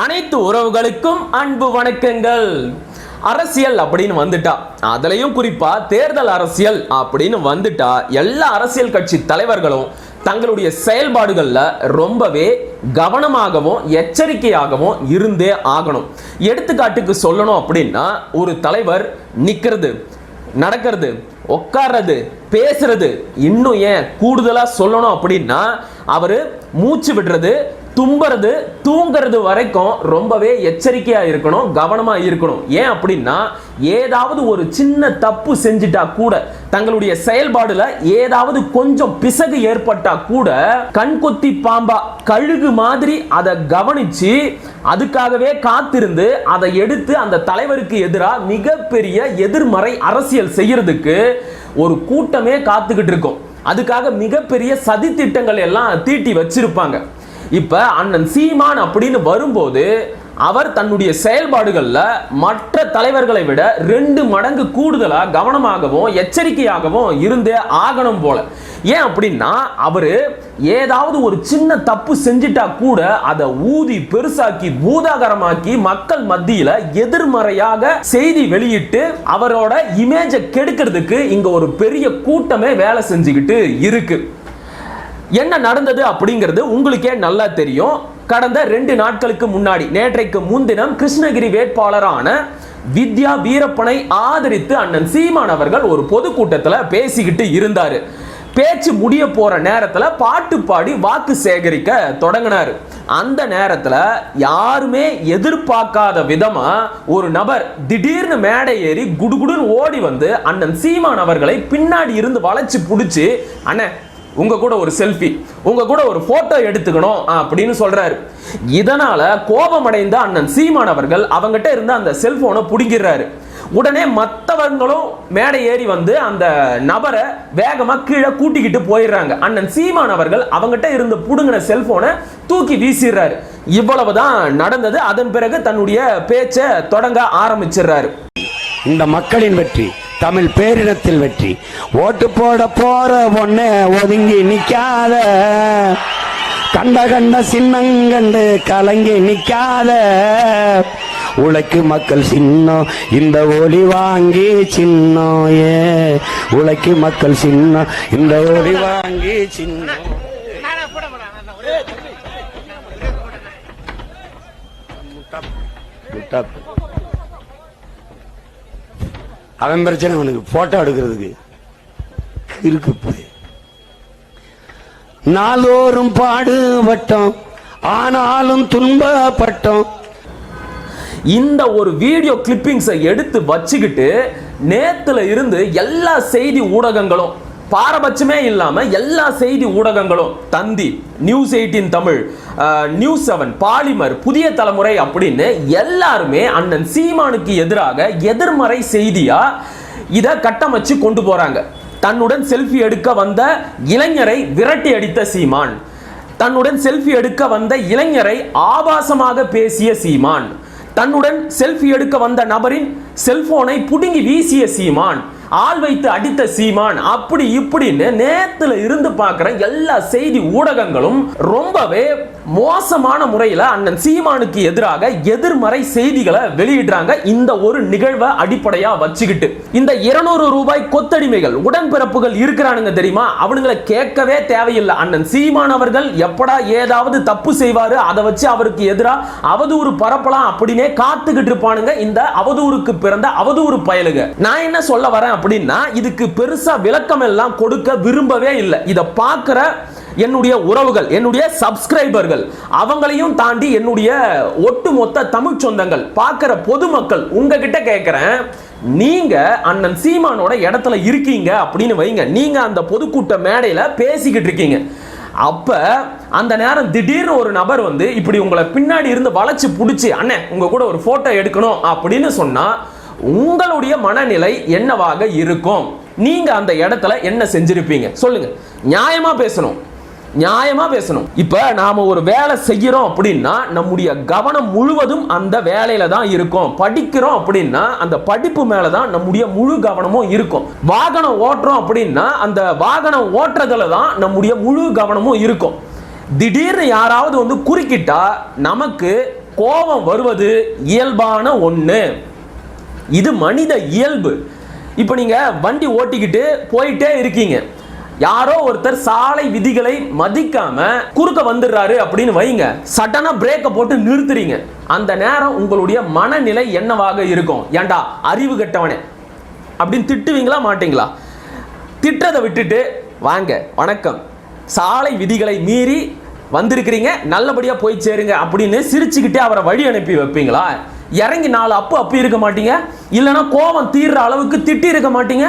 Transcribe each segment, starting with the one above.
அனைத்து உறவுகளுக்கும் அன்பு வணக்கங்கள். அரசியல் அப்படின்னு வந்துட்டா. அதுலயும் குறிப்பா தேர்தல் அரசியல் அப்படின்னு வந்துட்டா. எல்லா அரசியல் கட்சி தலைவர்களும் தங்களுடைய செயல்பாடுகளில் ரொம்பவே கவனமாகவும் எச்சரிக்கையாகவும் இருந்தே ஆகணும். எடுத்துக்காட்டுக்கு சொல்லணும் அப்படின்னா ஒரு தலைவர் நிற்கிறது நடக்கிறது உட்கார்றது பேசுறது இன்னும் ஏன் கூடுதலாக சொல்லணும் அப்படின்னா அவர் மூச்சு விடுறது தும்புறது தூங்கிறது வரைக்கும் ரொம்பவே எச்சரிக்கையாக இருக்கணும் கவனமாக இருக்கணும். ஏன் அப்படின்னா ஏதாவது ஒரு சின்ன தப்பு செஞ்சிட்டா கூட தங்களுடைய செயல்பாடுல ஏதாவது கொஞ்சம் பிசகு ஏற்பட்டா கூட கண்கொத்தி பாம்பா கழுகு மாதிரி அதை கவனிச்சு அதுக்காகவே காத்திருந்து அதை எடுத்து அந்த தலைவருக்கு எதிராக மிகப்பெரிய எதிர்மறை அரசியல் செய்யறதுக்கு ஒரு கூட்டமே காத்துக்கிட்டு இருக்கும். அதுக்காக மிகப்பெரிய சதி திட்டங்கள் எல்லாம் தீட்டி வச்சிருப்பாங்க. இப்போ அண்ணன் சீமான் அப்படின்னு வரும்போது அவர் தன்னுடைய செயல்பாடுகளில் மற்ற தலைவர்களை விட ரெண்டு மடங்கு கூடுதலாக கவனமாகவும் எச்சரிக்கையாகவும் இருந்தே ஆகணும் போல. ஏன் அப்படின்னா அவர் ஏதாவது ஒரு சின்ன தப்பு செஞ்சிட்டா கூட அதை ஊதி பெருசாக்கி பூதாகரமாக்கி மக்கள் மத்தியில எதிர்மறையாக செய்தி வெளியிட்டு அவரோட இமேஜை கெடுக்கிறதுக்கு இங்க ஒரு பெரிய கூட்டமே வேலை செஞ்சுக்கிட்டு இருக்கு. என்ன நடந்தது அப்படிங்கிறது உங்களுக்கே நல்லா தெரியும். கடந்த ரெண்டு நாட்களுக்கு முன்னாடி நேற்றைக்கு முன்தினம் கிருஷ்ணகிரி வேட்பாளரான வித்யா வீரப்பனை ஆதரித்து அண்ணன் சீமான் அவர்கள் ஒரு பொதுக்கூட்டத்தில் பேசிக்கிட்டு இருந்தார். பேச்சு முடிய போகிற நேரத்தில் பாட்டு பாடி வாக்கு சேகரிக்க தொடங்கினார். அந்த நேரத்தில் யாருமே எதிர்பார்க்காத விதமாக ஒரு நபர் திடீர்னு மேடை ஏறி குடுகுடுன்னு ஓடி வந்து அண்ணன் சீமான் அவர்களை பின்னாடி இருந்து வளைச்சு பிடிச்சி அண்ணன் உங்க கூட ஒரு செல்ஃபி உங்க கூட ஒரு போட்டோ எடுத்துக்கணும் அப்படின்னு சொல்றாரு. இதனால கோபமடைந்த அண்ணன் சீமான் அவர்கள் அவங்ககிட்ட இருந்த அந்த செல்போனை பிடிக்கிறாரு உடனே மற்றவங்களும் மேடை ஏறி வந்து அந்த நபரை வேகமாக கீழே கூட்டிக்கிட்டு போயிடுறாங்க. அண்ணன் சீமான் அவர்கள் அவங்ககிட்ட இருந்து புடுங்கின செல்போனை தூக்கி வீசிடுறாரு. இவ்வளவுதான் நடந்தது. அதன் பிறகு தன்னுடைய பேச்சை தொடங்க ஆரம்பிச்சிடுறாரு. இந்த மக்களின் வெற்றி தமிழ் பேரினத்தில் வெற்றி. ஓட்டு போட போற பொண்ணு ஒதுங்கி நிக்காத. கண்ட கண்ட சின்னங்கண்டு கலங்கி நிக்காத. உழைக்கு மக்கள் சின்னம் இந்த ஒளி வாங்கி சின்னம் ஏ. உழைக்கு மக்கள் சின்னம் இந்த ஒளி வாங்கி சின்னம். முட்டாப்பு. அவன் பிரச்சனை அவனுக்கு போட்டோ எடுக்கிறதுக்கு. இருக்கு போய். நாளோறும் பாடுபட்டோம். ஆனாலும் துன்பப்பட்டோம். இந்த ஒரு வீடியோ கிளிப்பிங்ஸை எடுத்து வச்சுக்கிட்டு நேத்துல இருந்து எல்லா செய்தி ஊடகங்களும் பாரபட்சமே இல்லாமல் எல்லா செய்தி ஊடகங்களும் Thanthi news eighteen Tamil news seven Polimer Puthiya Thalaimurai அப்படின்னு எல்லாருமே அண்ணன் சீமானுக்கு எதிராக எதிர்மறை செய்தியா இதை கட்டமைச்சு கொண்டு போறாங்க. தன்னுடன் செல்ஃபி எடுக்க வந்த இளைஞரை விரட்டி அடித்த சீமான். தன்னுடன் செல்ஃபி எடுக்க வந்த இளைஞரை ஆபாசமாக பேசிய சீமான். தன்னுடன் செல்ஃபி எடுக்க வந்த நபரின் செல்போனை புடுங்கி வீசிய சீமான். ஆள் வைத்து அடித்த சீமான் அப்படி இப்படின்னு நேத்துல இருந்து பார்க்குற எல்லா செய்தி ஊடகங்களும் ரொம்பவே மோசமான முறையில் அண்ணன் சீமானுக்கு எதிராக எதிர்மறை செய்திகளை வெளியிடுறாங்க. இந்த ஒரு நிகழ்வை அடிப்படையா வச்சுக்கிட்டு. இந்த இருநூறு ரூபாய் கொத்தடிமைகள் உடன்பிறப்புகள் இருக்கிறானுங்க தெரியுமா? அவனுங்களை கேட்கவே தேவையில்லை. அண்ணன் சீமான் அவர்கள் எப்படா ஏதாவது தப்பு செய்வாரு? அதை வச்சு அவருக்கு எதிராக அவதூறு பரப்பலாம் அப்படின்னே காத்துக்கிட்டு இருப்பானுங்க. இந்த அவதூறுக்கு பிறந்த அவதூறு பயலுங்க. நான் என்ன சொல்ல வரேன் அப்படின்னா இதுக்கு பெருசா விளக்கம் எல்லாம் கொடுக்க விரும்பவே இல்லை. இதை பார்க்குற என்னுடைய உறவுகள் என்னுடைய சப்ஸ்கிரைபர்கள் அவங்களையும் தாண்டி என்னுடைய ஒட்டுமொத்த தமிழ் சொந்தங்கள் பார்க்குற பொதுமக்கள் உங்ககிட்ட கேட்குறேன் நீங்க அண்ணன் சீமானோட இடத்துல இருக்கீங்க அப்படின்னு வைங்க. நீங்க அந்த பொதுக்கூட்ட மேடையில பேசிக்கிட்டு இருக்கீங்க. அப்ப அந்த நேரம் திடீர்னு ஒரு நபர் வந்து இப்படி உங்களை பின்னாடி இருந்து வளைச்சு பிடிச்சி அண்ணே உங்க கூட ஒரு போட்டோ எடுக்கணும் அப்படின்னு சொன்னா உங்களுடைய மனநிலை என்னவாக இருக்கும்? நீங்க அந்த இடத்துல என்ன செஞ்சிருப்பீங்க? சொல்லுங்க. நியாயமா பேசணும். நியாயமா பேசணும். இப்ப நாம ஒரு வேலை செய்யறோம் அப்படின்னா நம்முடைய கவனம் முழுவதும் அந்த வேலையில தான் இருக்கும். படிக்கிறோம் அப்படின்னா அந்த படிப்பு மேல தான் நம்முடைய முழு கவனமும் இருக்கும். வாகனம் ஓட்டுறோம் அப்படின்னா அந்த வாகனம் ஓட்டுறதுல தான் நம்முடைய முழு கவனமும் இருக்கும். திடீர்னு யாராவது வந்து குறுக்கிட்டா நமக்கு கோபம் வருவது இயல்பான ஒன்று இது மனித இயல்பு. இப்போ நீங்கள் வண்டி ஓட்டிக்கிட்டு போயிட்டே இருக்கீங்க. யாரோ ஒருத்தர் சாலை விதிகளை மதிக்காம குறுக்க வந்துடுறாரு அப்படின்னு வைங்க. சடனா பிரேக்கை போட்டு நிறுத்துறீங்க. அந்த நேரம் உங்களுடைய மனநிலை என்னவாக இருக்கும்? ஏண்டா அறிவு கெட்டவனே. அப்படின்னு திட்டுவீங்களா மாட்டீங்களா? திட்டத்தை விட்டுட்டு வாங்க வணக்கம். சாலை விதிகளை மீறி வந்திருக்கிறீங்க நல்லபடியாக போய் சேருங்க அப்படின்னு சிரிச்சுக்கிட்டே அவரை வழி அனுப்பி வைப்பீங்களா? இறங்கி நாலு அப்பு அப்பி இருக்க மாட்டீங்க. இல்லைன்னா கோபம் தீர்ற அளவுக்கு திட்டி இருக்க மாட்டீங்க.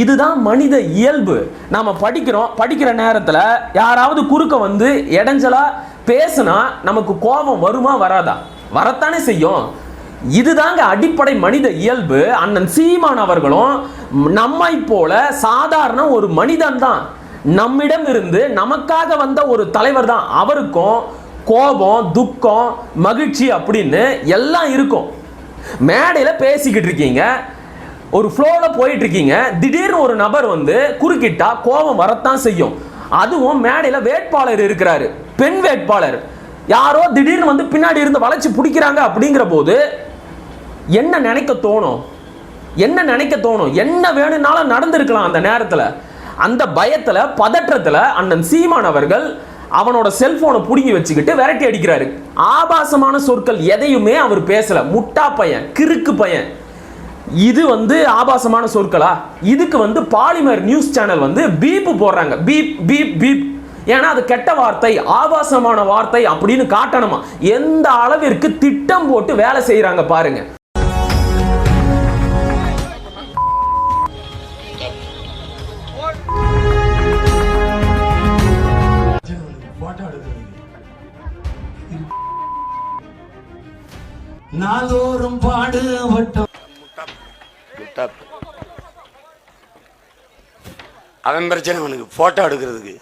இதுதான் மனித இயல்பு. நாம் படிக்கிறோம் படிக்கிற நேரத்தில் யாராவது குறுக்க வந்து இடைஞ்சலாக பேசுனா நமக்கு கோபம் வருமா வராதா? வரத்தானே செய்யும். இதுதாங்க அடிப்படை மனித இயல்பு. அண்ணன் சீமான் அவர்களும் நம்மை போல சாதாரண ஒரு மனிதன் தான் நம்மிடம் இருந்து நமக்காக வந்த ஒரு தலைவர் தான் அவருக்கும் கோபம் துக்கம் மகிழ்ச்சி அப்படின்னு எல்லாம் இருக்கும். மேடையில் பேசிக்கிட்டு இருக்கீங்க. ஒரு ஃப்ளோவில் போயிட்டு இருக்கீங்க. திடீர்னு ஒரு நபர் வந்து குறுக்கிட்டா கோபம் வரத்தான் செய்யும். அதுவும் மேடையில் வேட்பாளர் இருக்கிறாரு. பெண் வேட்பாளர். யாரோ திடீர்னு வந்து பின்னாடி இருந்து வளைச்சு பிடிக்கிறாங்க அப்படிங்கிற போது என்ன நினைக்க தோணும்? என்ன நினைக்க தோணும்? என்ன வேணும்னாலும் நடந்திருக்கலாம் அந்த நேரத்தில். அந்த பயத்தில் பதற்றத்தில் அண்ணன் சீமான் அவர்கள் அவனோட செல்போனை பிடுங்கி வச்சுக்கிட்டு விரட்டி அடிக்கிறாரு. ஆபாசமான சொற்கள் எதையுமே அவர் பேசல. முட்டா பையன் கிறுக்கு பையன். இது வந்து ஆபாசமான சொற்களா? இதுக்கு வந்து பாலிமர் நியூஸ் சேனல் வந்து பீப்பு போடுறாங்க. Beep beep beep. ஏன்னா அது கெட்ட வார்த்தை ஆபாசமான வார்த்தை அப்படின்னு காட்டணுமா? எந்த அளவிற்கு திட்டம் போட்டு வேலை செய்கிறாங்க பாருங்க. நாள்தோறும் பாடுபட்டோம். அவன் பிரச்சனை அவனுக்கு போட்டோ எடுக்கிறதுக்கு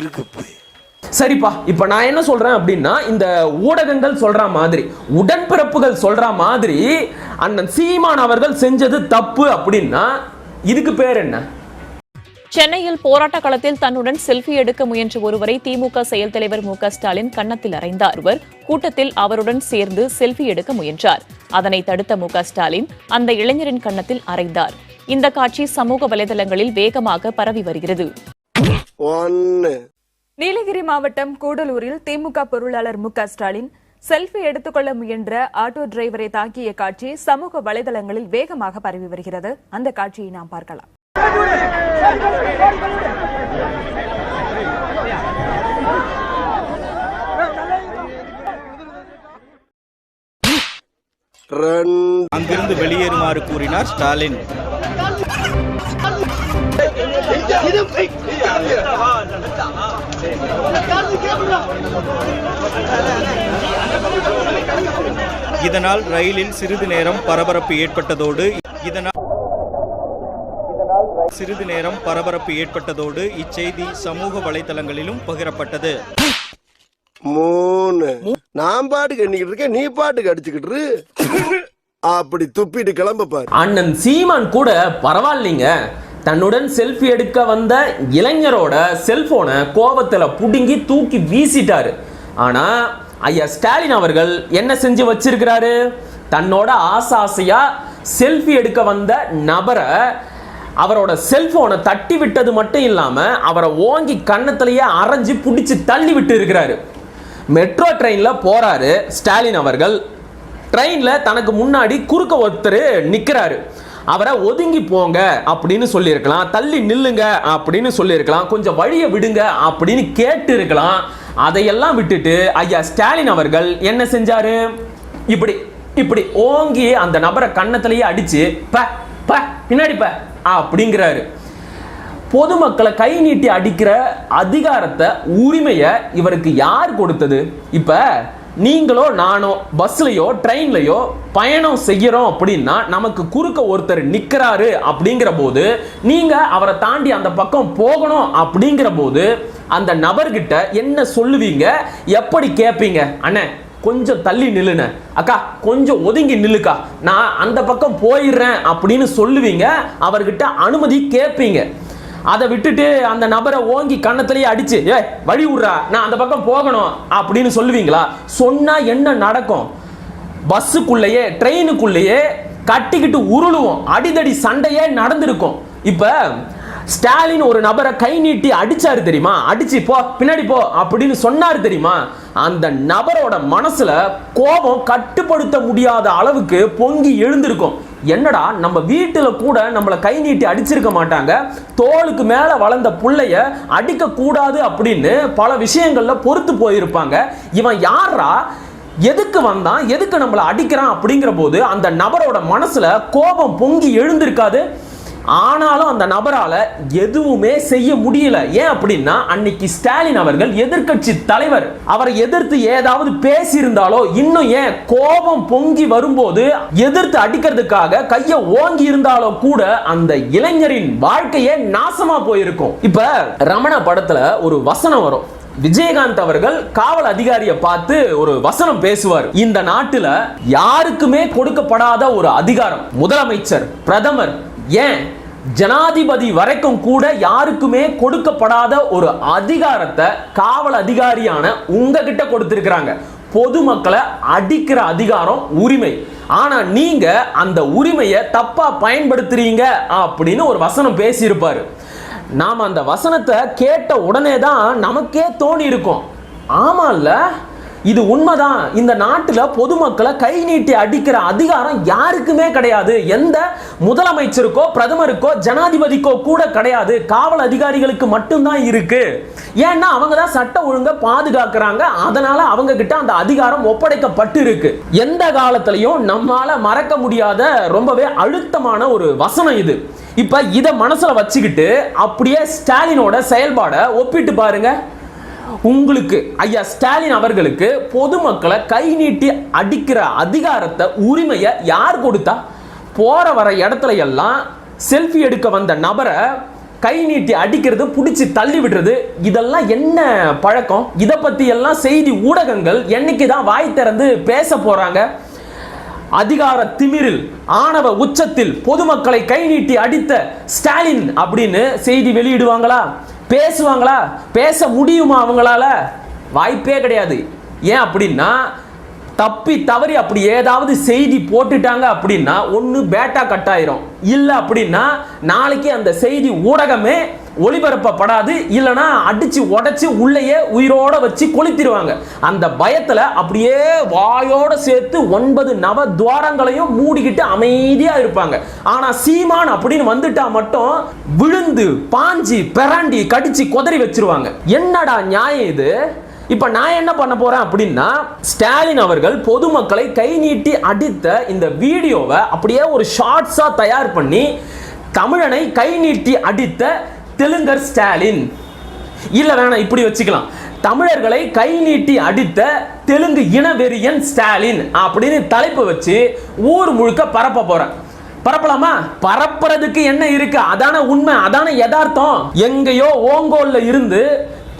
இருக்கு போய். சரிப்பா இப்ப நான் என்ன சொல்றேன் அப்படின்னா இந்த ஊடகங்கள் சொல்ற மாதிரி உடன்பிறப்புகள் சொல்ற மாதிரி அண்ணன் சீமான் அவர்கள் செஞ்சது தப்பு அப்படின்னா இதுக்கு பேர் என்ன? சென்னையில் போராட்ட களத்தில் தன்னுடன் செல்ஃபி எடுக்க முயன்ற ஒருவரை திமுக செயல் தலைவர் மு க ஸ்டாலின் கன்னத்தில் அறைந்த ஒருவர் கூட்டத்தில் அவருடன் சேர்ந்து செல்ஃபி எடுக்க முயன்றார். அதனை தடுத்த மு க ஸ்டாலின் அந்த இளைஞரின் கன்னத்தில் அறைந்தார். இந்த காட்சி சமூக வலைதளங்களில் வேகமாக பரவி வருகிறது. நீலகிரி மாவட்டம் கூடலூரில் திமுக பொருளாளர் மு க ஸ்டாலின் செல்ஃபி எடுத்துக்கொள்ள முயன்ற ஆட்டோ டிரைவரை தாக்கிய காட்சி சமூக வலைதளங்களில் வேகமாக பரவி வருகிறது. அந்த காட்சியை நாம் பார்க்கலாம். அங்கிருந்து வெளியேறுமாறு கூறினார் ஸ்டாலின். இதனால் ரயிலில் சிறிது நேரம் பரபரப்பு ஏற்பட்டதோடு இதனால் இதனால் சிறிது நேரம் பரபரப்பு ஏற்பட்டதோடு இச்செய்தி சமூக வலைதளங்களிலும் பகிரப்பட்டது. மூணு. நான் பாட்டுக்கு எண்ணிக்கிட்டு இருக்கேன் நீ பாட்டுக்கு அடிச்சுக்கிட்டு. அப்படி துப்பிட்டு கிளம்ப பாரு. அண்ணன் சீமான் கூட பரவாயில்லைங்க. தன்னுடன் செல்ஃபி எடுக்க வந்த இளைஞரோட செல்போனை கோபத்துல புடுங்கி தூக்கி வீசிட்டாரு. ஆனா ஐயா ஸ்டாலின் அவர்கள் என்ன செஞ்சு வச்சிருக்கிறாரு? தன்னோட ஆசை ஆசையா செல்ஃபி எடுக்க வந்த நபரை அவரோட செல்போனை தட்டி விட்டது மட்டும் இல்லாமல் அவரை ஓங்கி கன்னத்திலேயே அரைஞ்சு பிடிச்சி தள்ளி விட்டு இருக்கிறாரு. மெட்ரோ ட்ரெயினில் போகிறாரு ஸ்டாலின் அவர்கள். ட்ரெயினில் தனக்கு முன்னாடி குறுக்க ஒருத்தர் நிற்கிறாரு அவரை ஒதுங்கி போங்க அப்படின்னு சொல்லியிருக்கலாம் தள்ளி நில்லுங்க அப்படின்னு சொல்லியிருக்கலாம் கொஞ்சம் வழியை விடுங்க அப்படின்னு கேட்டு இருக்கலாம் அதையெல்லாம் விட்டுட்டு ஐயா ஸ்டாலின் அவர்கள் என்ன செஞ்சாரு? இப்படி இப்படி ஓங்கி அந்த நபரை கன்னத்திலேயே அடிச்சு ப ப பின்னாடி ப அப்படிங்கிறாரு. பொதுமக்களை கை நீட்டி அடிக்கிற அதிகாரத்தை உரிமையை இவருக்கு யார் கொடுத்தது? இப்போ நீங்களோ நானோ பஸ்லையோ ட்ரெயின்லையோ பயணம் செய்கிறோம் அப்படின்னா நமக்கு குறுக்க ஒருத்தர் நிற்கிறாரு அப்படிங்கிற போது நீங்கள் அவரை தாண்டி அந்த பக்கம் போகணும் அப்படிங்கிற போது அந்த நபர்கிட்ட என்ன சொல்லுவீங்க? எப்படி கேட்பீங்க அண்ணே கொஞ்சம் தள்ளி நில்லுன. அக்கா கொஞ்சம் ஒதுங்கி நில்லுக்கா. நான் அந்த பக்கம் போயிடுறேன் அப்படின்னு சொல்லுவீங்க. அவர்கிட்ட அனுமதி கேட்பீங்க. அதை விட்டுட்டு அந்த நபரை ஓங்கி கண்ணத்திலேயே அடிச்சு ஏ வழி விட்றா. நான் அந்த பக்கம் போகணும். அப்படின்னு சொல்லுவீங்களா? சொன்னா என்ன நடக்கும்? பஸ்ஸுக்குள்ளேயே ட்ரெயினுக்குள்ளேயே கட்டிக்கிட்டு உருளுவோம். அடிதடி சண்டையே நடந்திருக்கும். இப்போ ஸ்டாலின் ஒரு நபரை கை நீட்டி அடிச்சாரு தெரியுமா? அடிச்சு போ பின்னாடி போ அப்படின்னு சொன்னாரு தெரியுமா? அந்த நபரோட மனசுல கோபம் கட்டுப்படுத்த முடியாத அளவுக்கு பொங்கி எழுந்திருக்கும். என்னடா நம்ம வீட்டில் கூட நம்மளை கை நீட்டி அடிச்சிருக்க மாட்டாங்க? தோளுக்கு மேலே வளர்ந்த பிள்ளைய அடிக்க கூடாது அப்படின்னு பல விஷயங்கள்ல பொறுத்து போயிருப்பாங்க. இவன் யாரா எதுக்கு வந்தான்? எதுக்கு நம்மளை அடிக்கிறான் அப்படிங்கிற போது அந்த நபரோட மனசுல கோபம் பொங்கி எழுந்திருக்காது? ஆனாலும் அந்த நபரால எதுவுமே செய்ய முடியல. ஏன் அப்படின்னா அன்னைக்கு ஸ்டாலின் அவர்கள் எதிர்க்கட்சி தலைவர். அவரை எதிர்த்து ஏதாவது பேசியிருந்தாலோ இன்னும் ஏன் கோபம் பொங்கி வரும்போது எதிர்த்து அடிக்கிறதுக்காக கைய ஓங்கி இருந்தாலோ கூட அந்த இளைஞரின் வாழ்க்கையே நாசமா போயிருக்கும். இப்ப ரமண படத்துல ஒரு வசனம் வரும். விஜயகாந்த் அவர்கள் காவல் அதிகாரியை பார்த்து ஒரு வசனம் பேசுவார். இந்த நாட்டுல யாருக்குமே கொடுக்கப்படாத ஒரு அதிகாரம். முதலமைச்சர் பிரதமர் ஏன்? ஜனாதிபதி வரைக்கும் கூட யாருக்குமே கொடுக்கப்படாத ஒரு அதிகாரத்தை காவல் அதிகாரியான உங்ககிட்ட கொடுத்துருக்குறாங்க. பொதுமக்களை அடிக்கிற அதிகாரம் உரிமை. ஆனா நீங்க அந்த உரிமையை தப்பா பயன்படுத்துறீங்க அப்படின்னு ஒரு வசனம் பேசியிருப்பாரு. நாம் அந்த வசனத்தை கேட்ட உடனே தான் நமக்கே தோணி இருக்கும் ஆமால்ல இது உண்மைதான். இந்த நாட்டில் பொதுமக்களை கை நீட்டி அடிக்கிற அதிகாரம் யாருக்குமே கிடையாது. எந்த முதலமைச்சருக்கோ பிரதமருக்கோ ஜனாதிபதிக்கோ கூட கிடையாது. காவல் அதிகாரிகளுக்கு மட்டும்தான் இருக்கு. ஏன்னா அவங்க தான் சட்ட ஒழுங்கை பாதுகாக்கிறாங்க. அதனால அவங்க கிட்ட அந்த அதிகாரம் ஒப்படைக்கப்பட்டு இருக்கு எந்த காலத்திலையும் நம்மால மறக்க முடியாத ரொம்பவே அழுத்தமான ஒரு வசனம் இது. இப்ப இதை மனசுல வச்சுக்கிட்டு அப்படியே ஸ்டாலினோட செயல்பாடை ஒப்பிட்டு பாருங்க. உங்களுக்கு ஐயா ஸ்டாலின் அவர்களுக்கு பொதுமக்களை கை நீட்டி அடிக்கிற அதிகாரத்தை உரிமையை யார் கொடுத்தா? போகிற வர இடத்துல எல்லாம் செல்ஃபி எடுக்க வந்த நபரை கை நீட்டி அடிக்கிறது பிடிச்சி தள்ளி விடுறது இதெல்லாம் என்ன பழக்கம்? இதை பற்றி எல்லாம் செய்தி ஊடகங்கள் என்னைக்கு தான் வாய் திறந்து பேச போகிறாங்க அதிகார திமிரில் ஆணவ உச்சத்தில் பொதுமக்களை கை நீட்டி அடித்த ஸ்டாலின் அப்படின்னு செய்தி வெளியிடுவாங்களா? பேசுவாங்களா? பேச முடியுமா அவங்களால? வாய்ப்பே கிடையாது. ஏன் அப்படின்னா தப்பி தவறி அப்படி ஏதாவது செய்தி போட்டுட்டாங்க அப்படின்னா ஒன்று பேட்டா கட் ஆயிரும். இல்லை அப்படின்னா நாளைக்கு அந்த செய்தி ஊடகமே ஒளிபரப்பப்படாது இல்லைன்னா அடித்து உடச்சி உள்ளேயே உயிரோட வச்சு கொளுத்திடுவாங்க. அந்த பயத்தில் அப்படியே வாயோடு சேர்த்து ஒன்பது நவ துவாரங்களையும் மூடிக்கிட்டு அமைதியாக இருப்பாங்க. ஆனால் சீமான் அப்படின்னு வந்துட்டா மட்டும் விழுந்து பாஞ்சி பெராண்டி கடிச்சு கொதறி வச்சிருவாங்க. என்னடா நியாயம் இது? இப்ப நான் என்ன பண்ண போறேன் அப்படின்னா ஸ்டாலின் அவர்கள் பொதுமக்களை கை நீட்டி அடித்த இந்த வீடியோவை அப்படியே ஒரு ஷார்ட்ஸா தயார் பண்ணி தமிழனை கை நீட்டி அடித்த தெலுங்கர் ஸ்டாலின். இல்ல வேணாம் இப்படி வச்சுக்கலாம். தமிழர்களை கை நீட்டி அடித்த தெலுங்கு இனவெறியன் ஸ்டாலின் அப்படின்னு தலைப்பு வச்சு ஊர் முழுக்க பரப்ப போறேன். பரப்பலாமா? பரப்புறதுக்கு என்ன இருக்கு? அதான உண்மை அதான யதார்த்தம். எங்கேயோ ஓங்கோல்ல இருந்து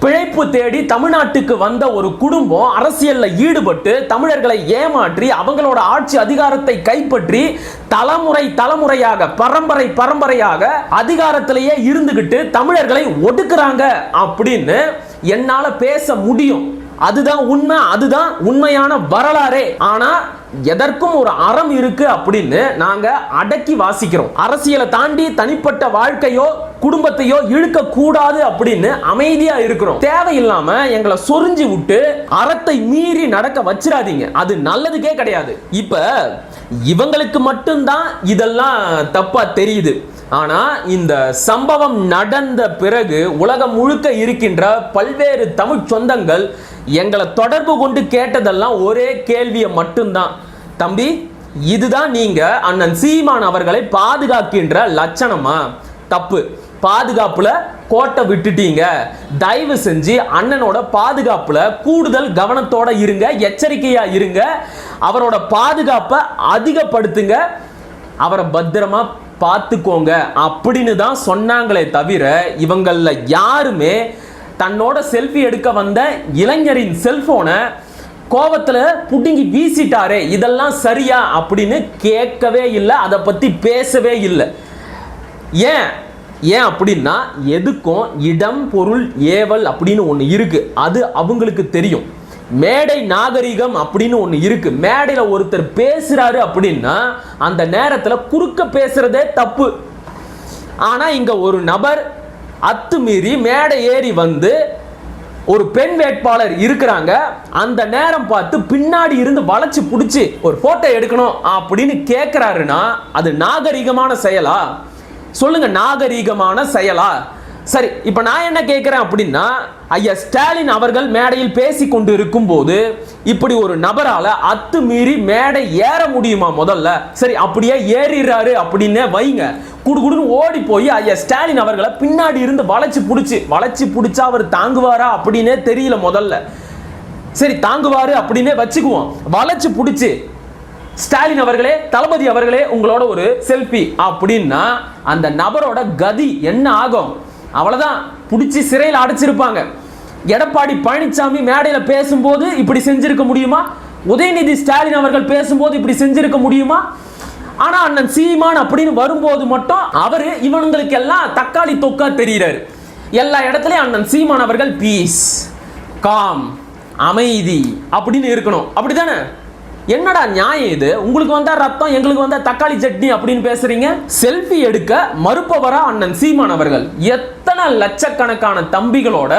பிழைப்பு தேடி தமிழ்நாட்டுக்கு வந்த ஒரு குடும்பம் அரசியல்ல ஈடுபட்டு தமிழர்களை ஏமாற்றி அவங்களோட ஆட்சி அதிகாரத்தை கைப்பற்றி தலைமுறை தலைமுறையாக பரம்பரை பரம்பரையாக அதிகாரத்திலேயே இருந்துகிட்டு தமிழர்களை ஒடுக்குறாங்க அப்படின்னு என்னால பேச முடியும். அதுதான் உண்மை அதுதான் உண்மையான வரலாறே. ஆனா எதற்கும் ஒரு அறம் இருக்கு அப்படின்னு நாங்க அடக்கி வாசிக்கிறோம். அரசியலை தாண்டி தனிப்பட்ட வாழ்க்கையோ குடும்பத்தையோ இழுக்க கூடாது அப்படின்னு அமைதியா இருக்கிறோம். தேவையில்லாம எங்களை சொரிஞ்சு விட்டு அறத்தை மீறி நடக்க வச்சிடாதீங்க அது நல்லதுக்கே கிடையாது. இப்ப இவங்களுக்கு மட்டும்தான் இதெல்லாம் தப்பா தெரியுது. ஆனால் இந்த சம்பவம் நடந்த பிறகு உலகம் முழுக்க இருக்கின்ற பல்வேறு தமிழ் சொந்தங்கள் எங்களை தொடர்பு கொண்டு கேட்டதெல்லாம் ஒரே கேள்வியை மட்டும்தான். தம்பி இதுதான் நீங்க அண்ணன் சீமான் அவர்களை பாதுகாக்கின்ற லட்சணமா? தப்பு. பாதுகாப்புல கோட்டை விட்டுட்டீங்க. தயவு செஞ்சு அண்ணனோட பாதுகாப்புல கூடுதல் கவனத்தோட இருங்க எச்சரிக்கையா இருங்க. அவரோட பாதுகாப்பை அதிகப்படுத்துங்க. அவரை பத்திரமா பார்த்துக்கோங்க அப்படின்னு தான் சொன்னாங்களே தவிர இவங்களில் யாருமே தன்னோட செல்ஃபி எடுக்க வந்த இளைஞரின் செல்ஃபோனை கோபத்தில் புடுங்கி வீசிட்டாரே இதெல்லாம் சரியா அப்படின்னு கேட்கவே இல்லை அதை பற்றி பேசவே இல்லை. ஏன்? ஏன் அப்படின்னா எதுக்கும் இடம் பொருள் ஏவல் அப்படின்னு ஒன்று இருக்குது அது அவங்களுக்கு தெரியும். மேடை நாகரிகம் அப்படின்னு ஒன்று இருக்கு. மேடையில் ஒருத்தர் பேசுறாரு அப்படின்னா அந்த நேரத்தில் குறுக்க பேசுறதே தப்பு. ஆனால் இங்கே ஒரு நபர் அத்துமீறி மேடை ஏறி வந்து ஒரு பெண் வேட்பாளர் இருக்கிறாங்க. அந்த நேரம் பார்த்து பின்னாடி இருந்து வளைச்சு பிடிச்சி ஒரு ஃபோட்டோ எடுக்கணும் அப்படின்னு கேட்குறாருன்னா அது நாகரிகமான செயலா? சொல்லுங்க நாகரிகமான செயலா? சரி இப்போ நான் என்ன கேட்குறேன் அப்படின்னா ஐயா ஸ்டாலின் அவர்கள் மேடையில் பேசி கொண்டு இருக்கும்போது இப்படி ஒரு நபரால அத்துமீறி மேடை ஏற முடியுமா முதல்ல? சரி அப்படியே ஏறிடுறாரு அப்படின்னே வைங்க. குடுகுடுன்னு ஓடி போய் ஐயா ஸ்டாலின் அவர்களை பின்னாடி இருந்து வளைச்சு பிடிச்சி வளைச்சு பிடிச்சா அவர் தாங்குவாரா அப்படின்னே தெரியல முதல்ல. சரி தாங்குவாரு அப்படின்னே வச்சுக்குவோம். வளைச்சு பிடிச்சி ஸ்டாலின் அவர்களே தளபதி அவர்களே உங்களோட ஒரு செல்ஃபி அப்படின்னா அந்த நபரோட கதி என்ன ஆகும்? அவ்வளோதான் பிடிச்சி சிறையில் அடைச்சிருப்பாங்க. எடப்பாடி பழனிசாமி மேடையில் பேசும்போது இப்படி செஞ்சிருக்க முடியுமா? உதயநிதி ஸ்டாலின் அவர்கள் பேசும்போது இப்படி செஞ்சிருக்க முடியுமா? ஆனால் அண்ணன் சீமான் அப்படின்னு வரும்போது மட்டும் அவர் இவனுங்களுக்கு எல்லாம் தக்காளி தொக்கா தெரிகிறார் எல்லா இடத்துலையும் அண்ணன் சீமான் அவர்கள் பீஸ் காம் அமைதி அப்படின்னு இருக்கணும். அப்படி தானே என்னடா நியாயம் இது? உங்களுக்கு வந்தா ரத்தம் எங்களுக்கு வந்தா தக்காளி சட்னி அப்படின்னு பேசுறீங்க? செல்ஃபி எடுக்க மறுப்பவரா அண்ணன் சீமான் அவர்கள். எத்தனை லட்சக்கணக்கான தம்பிகளோட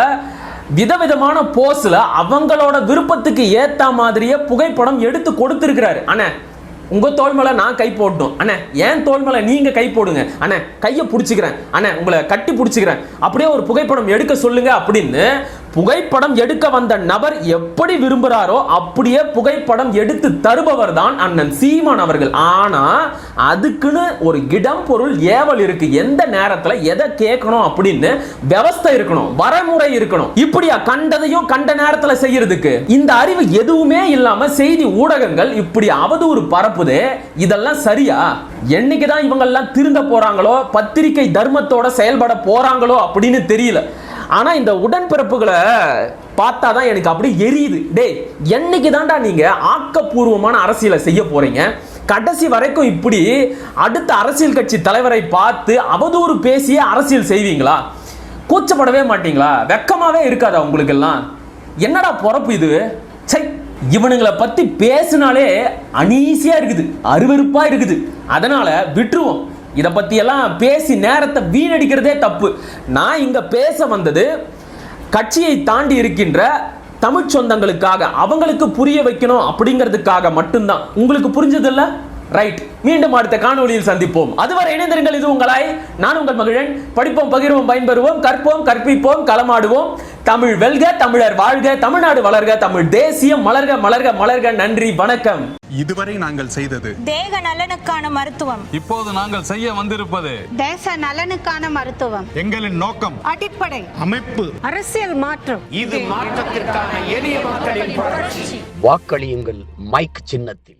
விதவிதமான போஸ்ல அவங்களோட விருப்பத்துக்கு ஏத்த மாதிரியே புகைப்படம் எடுத்து கொடுத்திருக்கிறாரு. அண்ணே உங்க தோல்மலை நான் கை போடணும். அண்ணே ஏன் தோல்மலை நீங்க கை போடுங்க. அண்ணே கையை பிடிச்சிக்கிறேன். அண்ணே உங்களை கட்டி பிடிச்சிக்கிறேன். அப்படியே ஒரு புகைப்படம் எடுக்க சொல்லுங்க அப்படின்னு புகைப்படம் எடுக்க வந்த நபர் எப்படி விரும்புகிறாரோ அப்படியே புகைப்படம் எடுத்து தருபவர் தான் அண்ணன் சீமான் அவர்கள். ஆனால் அதுக்குன்னு ஒரு இடம் பொருள் ஏவல் இருக்கு. எந்த நேரத்தில் எதை கேட்கணும் அப்படின்னு விவஸ்தை இருக்கணும் வரமுறை இருக்கணும். இப்படியா கண்டதையும் கண்ட நேரத்தில் செய்யறதுக்கு? இந்த அறிவு எதுவுமே இல்லாம செய்தி ஊடகங்கள் இப்படி அவதூறு பரப்புதே இதெல்லாம் சரியா? என்னைக்கு தான் இவங்கெல்லாம் திருந்த போறாங்களோ பத்திரிகை தர்மத்தோட செயல்பட போறாங்களோ அப்படின்னு தெரியல. ஆனால் இந்த உடன்பிறப்புகளை பார்த்தா தான் எனக்கு அப்படி எரியுது. டேய் என்னைக்கு தான்டா நீங்கள் ஆக்கப்பூர்வமான அரசியலை செய்ய போகிறீங்க கடைசி வரைக்கும் இப்படி அடுத்த அரசியல் கட்சி தலைவரை பார்த்து அவதூறு பேசிய அரசியல் செய்வீங்களா? கூச்சப்படவே மாட்டீங்களா? வெக்கமாகவே இருக்காதா உங்களுக்கெல்லாம்? என்னடா பொறப்பு இது? சை இவனுங்களை பற்றி பேசினாலே அனீசியாக இருக்குது அருவருப்பாக இருக்குது. அதனால் விட்டுருவோம். இதை பற்றியெல்லாம் பேசி நேரத்தை வீணடிக்கிறதே தப்பு. நான் இங்கே பேச வந்தது கட்சியை தாண்டி இருக்கின்ற தமிழ் சொந்தங்களுக்காக அவங்களுக்கு புரிய வைக்கணும் அப்படிங்கிறதுக்காக மட்டும்தான். உங்களுக்கு புரிஞ்சதில்லை? ரைட் மீண்டும் அடுத்த காணொளியில் சந்திப்போம். அதுவரை இணைந்திருங்கள் இது உங்களாய். நான் உங்கள் மகிழன். படிப்போம் பகிர்வோம் பயன்பெறுவோம் கற்போம் கற்பிப்போம் களமாடுவோம். தமிழ் வெல்க தமிழர் வாழ்க தமிழ்நாடு வளர்க தமிழ் தேசியம் மலர்க மலர்க மலர்க. நன்றி வணக்கம். இதுவரை நாங்கள் செய்தது தேக நலனுக்கான மருத்துவம். இப்போது நாங்கள் செய்ய வந்திருப்பது தேச நலனுக்கான மருத்துவம். எங்களின் நோக்கம் அடிப்படை. அமைப்பு. அரசியல் மாற்றம். வாக்களியுங்கள் மைக் சின்னத்தில்.